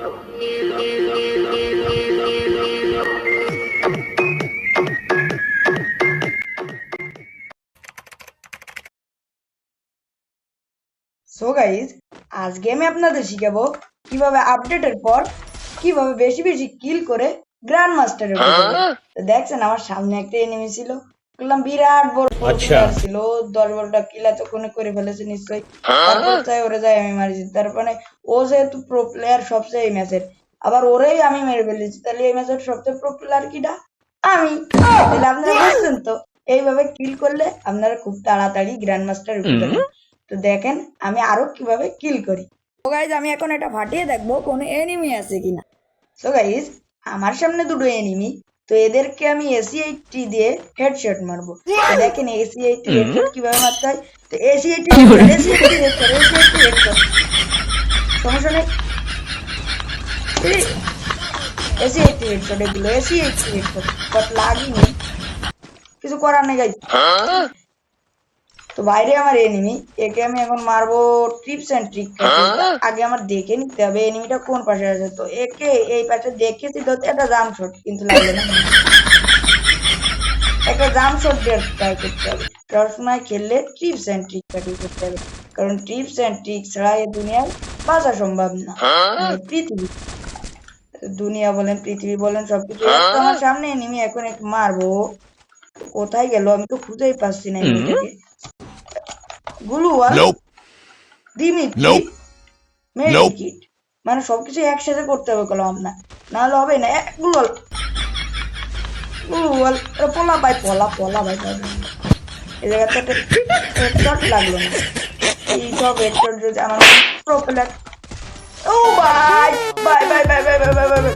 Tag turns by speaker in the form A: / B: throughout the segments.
A: So guys আজকে আমি আপনাদের শিখাবো কীভাবে আপডেটের পর কীভাবে বেশি বেশি কিল করে গ্র্যান্ড মাস্টারে দেখছেন আমার সামনে একটা এনিমি ছিল। বললাম বিরাট বড়
B: আচ্ছা।
A: ছিল দশ বারোটা কিল এতক্ষণে করে ফেলেছে নিশ্চয়ই। তারপর ওরে যাই আমি মারিছি তার মানে ও যেহেতু প্রো প্লেয়ার সবচেয়ে এই ম্যাচের আবার ওরেই আমি মেরে ফেলেছি। তাহলে এই ম্যাচের সবচেয়ে প্রো প্লেয়ার কিটা? আমি। তাহলে আপনারা বুঝছেন তো? এইভাবে কিল করলে আপনারা খুব তাড়াতাড়ি গ্র্যান্ড মাস্টার উঠতে তো দেখেন আমি আরও কীভাবে কিল করি। তো গাইজ আমি এখন এটা ফাটিয়ে দেখব কোনো এনিমি আছে কিনা। সো গাইজ আমার সামনে দুটো এনিমি তো এদেরকে আমি এসি এইটটি দিয়ে হেডশট মারবো। তো দেখেন এসি এইটটি হেডশট কীভাবে মারতে হয়? তো AC eighty AC eighty headshot AC eighty headshot সমস্যা নেই? এসি এইটটি হেডশট এগুলো এসি এইটটি হেডশট বাট লাগিনি? কিছু করার নেই গাইজ তো বাইরে আমার এনিমি একে আমি এখন মারবো ট্রিপস এন্ড ট্রিক আগে আমার দেখে নিতে হবে এনিমিটা কোন পাশে আছে। তো একে এই পাশে দেখেছি তো একটা জাম শট কিন্তু লাগল না। একটা জাম শট দিয়ে ট্রাই করতে হবে। সবসময় খেললে ট্রিপস এন্ড ট্রিক প্র্যাকটিস করতে হবে। কারণ ট্রিপস এন্ড ট্রিক ছাড়া এই দুনিয়ায় বাঁচা সম্ভব না। মানে পৃথিবী। দুনিয়া বলেন পৃথিবী বলেন সবকিছু। আমার সামনে এনিমি এখন একটু মারবো। কোথায় গেল? আমি তো খুঁজেই পাচ্ছি না এনিমিটাকে গুলুয়াল. Dimitri
B: Nope.
A: মেডিকিট মানে সবকিছু একসাথে করতে হবে কলম না নাহলে হবে না গুলুয়াল গুলুয়াল পোলা ভাই পলা পলা ভাই। এই জায়গাতে একটা হেডশট লাগল না এই সব হেডশট যদি আমার প্রোপেলার ও ভাই ভাই ভাই ভাই ভাই ভাই ভাই ভাই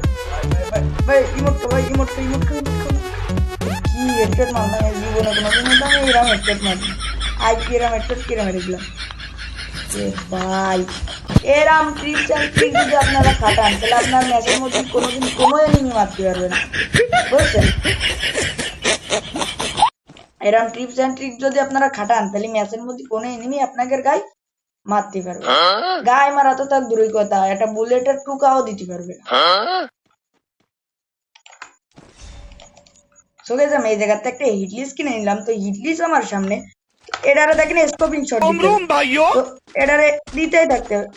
A: ভাই ইমোট ভাই ইমোট ইমোট কি হেডশট মারলাম এই জীবনে কোনোদিন আমি এরকম হেডশট মারি আজ কি এরকম হেডশট কিরম দিলাম ভাই, এরম ট্রিপস এন্ড যদি আপনারা খাটান, তাহলে আপনার ম্যাচের মধ্যে কোনোদিন কোনো এনিমি মারতে পারবে না। বুঝছেন? এরম ট্রিপস এন্ড ট্রিক যদি আপনারা খাটান, তাহলে ম্যাচের মধ্যে কোনো এনিমি আপনাদের গায়ে মারতে পারবে। গায়ে মারা তো তার দূরই কথা, একটা বুলেটের টুকাও দিতে পারবে গেছ আমি এই জায়গাতে একটা হিটলিস কিনে নিলাম। তো হিটলিস আমার সামনে এটারে দেখেন স্কোপিং শট এটারে দিতেই থাকতে হবে।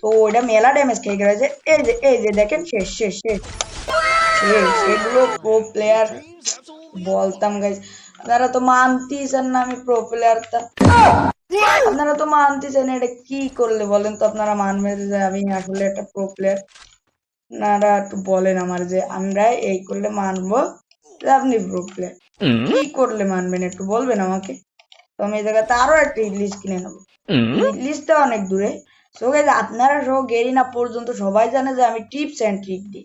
A: তো ওটা মেলা ড্যামেজ খেয়ে গেছে। এই যে এই যে দেখেন শেষ শেষ শেষ। শেষ এগুলো প্রো প্লেয়ার বলতাম গাইজ আপনারা তো মানতেইছেন না আমি প্রো প্লেয়ারটা আপনারা তো মানতেছেন এটা কি করলে বলেন তো আপনারা মানবেন যে আমি আসলে একটা প্রো প্লেয়ার আপনারা একটু বলেন আমার যে আমরা এই করলে মানবো আপনি প্রো প্লেয়ার কি করলে মানবেন একটু বলবেন আমাকে? তো আমি এই জায়গাতে আরও একটা ইংলিশ কিনে নেব। ইংলিশটা অনেক দূরে। সো গাইজ আপনারা সহ গেরিনা পর্যন্ত সবাই জানে যে আমি টিপস এন্ড ট্রিক দিই।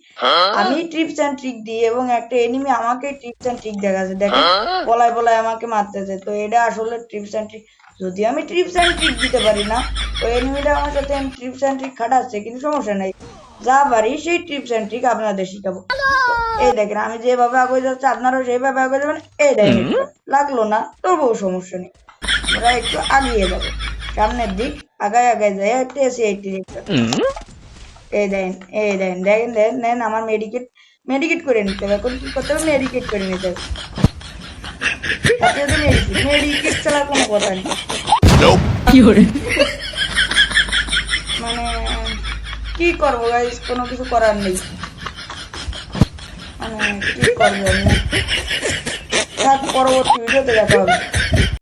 A: আমি টিপস এন্ড ট্রিক দিই এবং একটা এনিমি আমাকে টিপস এন্ড ট্রিক দেখাচ্ছে। দেখেন পলায় পলায় আমাকে মারতেছে। তো এটা আসলে টিপস এন্ড ট্রিক যদি আমি এন্ড ট্রিক দিতে পারি না তো এনিমিটা আমার সাথে টিপস এন্ড ট্রিক খাটাচ্ছে কিন্তু সমস্যা নাই। যা পারি সেই টিপস এন্ড ট্রিক আপনাদের শিখাবো। এই দেখেন আমি যেভাবে আগে যাচ্ছি আপনারাও সেইভাবে আগে যাবেন। এই দেখেন লাগল না তবুও সমস্যা নেই। ওরা একটু আগিয়ে যাবে সামনের দিক আগায় আগায় যায় একটু এসে এইটি এই দেন এই দেন দেখেন দেন দেন আমার মেডিকেট মেডিকেট করে নিতে হবে। এখন কি করতে হবে? মেডিকেট করে নিতে হবে। মেডিকেট মেডিকেট ছাড়া কোনো কথা নেই। মানে কি করব গাইস কোনো কিছু করার নেই। মানে কি করব আমি? পরবর্তী ভিডিওতে দেখা হবে।